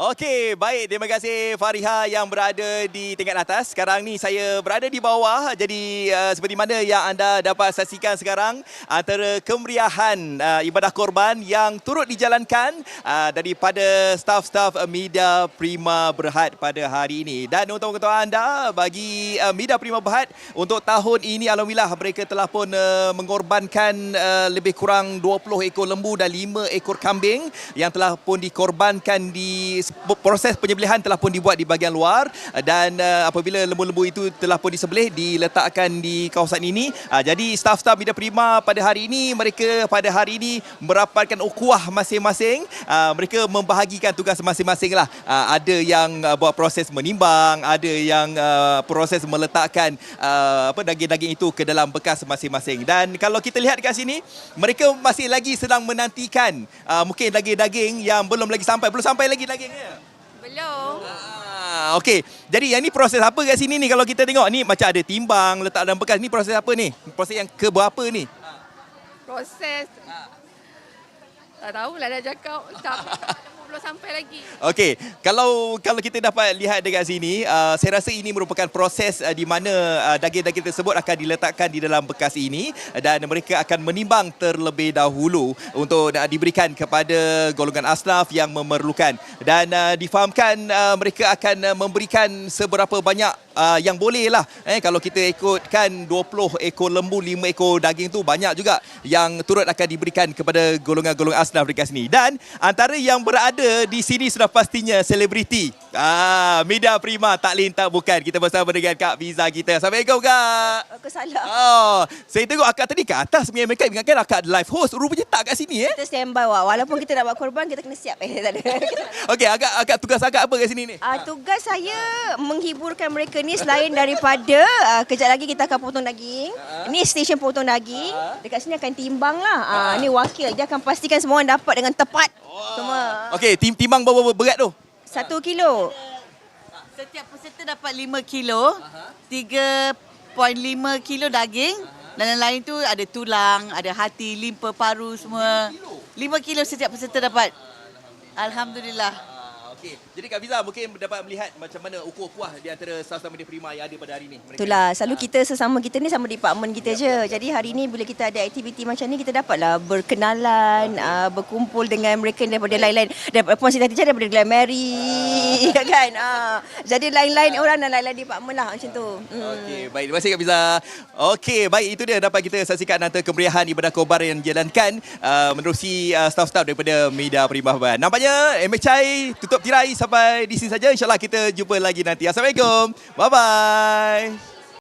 Okey, baik. Terima kasih Fariha yang berada di tingkat atas. Sekarang ni saya berada di bawah. Jadi uh, seperti mana yang anda dapat saksikan sekarang antara kemeriahan uh, ibadah korban yang turut dijalankan uh, daripada staf-staf uh, Media Prima Berhad pada hari ini. Dan untuk pengetahuan anda bagi uh, Media Prima Berhad untuk tahun ini alhamdulillah mereka telah pun uh, mengorbankan uh, lebih kurang 20 ekor lembu dan 5 ekor kambing yang telah pun dikorbankan di proses penyembelihan telah pun dibuat di bahagian luar dan uh, apabila lembu-lembu itu telah pun disembelih diletakkan di kawasan ini. Uh, jadi staf-staf Media Prima pada hari ini mereka pada hari ini merapatkan ukuah masing-masing. Uh, mereka membahagikan tugas masing-masing lah. Uh, ada yang buat proses menimbang ada yang proses meletakkan apa daging-daging itu ke dalam bekas masing-masing. Dan kalau kita lihat dekat sini mereka masih lagi sedang menantikan mungkin daging-daging yang belum lagi sampai belum sampai lagi dagingnya Belum. Ah, okey. Jadi yang ni proses apa kat sini ni kalau kita tengok ni macam ada timbang letak dalam bekas ni proses apa ni? Proses yang ke berapa ni? Proses. Tak tahulah dah cakap. Tak, sampai. Okey, kalau kalau kita dapat lihat dekat sini, uh, saya rasa ini merupakan proses uh, di mana uh, daging-daging tersebut akan diletakkan di dalam bekas ini dan mereka akan menimbang terlebih dahulu untuk uh, diberikan kepada golongan asnaf yang memerlukan. Dan uh, difahamkan uh, mereka akan uh, memberikan seberapa banyak uh, yang boleh lah eh kalau kita ikutkan 20 ekor lembu 5 ekor daging tu banyak juga yang turut akan diberikan kepada golongan-golongan asnaf dekat sini dan antara yang berada di sini sudah pastinya selebriti ah media prima tak lain tak bukan kita bersama dengan Kak Fiza kita Assalamualaikum Kak Aku salah. Oh, saya tengok akak tadi ke atas punya up ingatkan akak live host. Rupanya tak kat sini eh. Kita standby wah. Walaupun kita nak buat korban, kita kena siap. Eh, tak ada. Okey, agak agak tugas agak apa kat sini ni? Uh, tugas saya menghiburkan mereka ni selain daripada uh, kejap lagi kita akan potong daging. Ni stesen potong daging. Dekat sini akan timbang lah. Uh, ni wakil. Dia akan pastikan semua orang dapat dengan tepat. Semua. Okey, tim timbang berapa berat tu? Satu kilo. Setiap peserta dapat 5 kilo, 3.5 kilo daging dan yang lain tu ada tulang, ada hati, limpa, paru semua. 5 kilo setiap peserta dapat. Alhamdulillah. Ah, Okey. Jadi Kak Fiza mungkin dapat melihat macam mana ukur-ukuah di antara staf-staf media prima yang ada pada hari ini. Mereka- Itulah, selalu kita sesama kita ni sama departmen kita je. Jadi hari ni bila kita ada aktiviti macam ni, kita dapatlah berkenalan, uh, berkumpul dengan mereka daripada lain-lain. Daripada Puan Siti Khadijah daripada Glen Mary, ya kan? Uh, jadi lain-lain orang dan lain-lain departmen lah macam tu. Hmm. Okey, baik. Terima kasih Kak Fiza. Okey, baik. Itu dia dapat kita saksikan antara kemeriahan ibadah korban yang dijalankan uh, menerusi uh, staf-staf daripada Media Prima. Nampaknya MHI tutup tirai sampai di sini saja. InsyaAllah kita jumpa lagi nanti. Assalamualaikum. Bye-bye.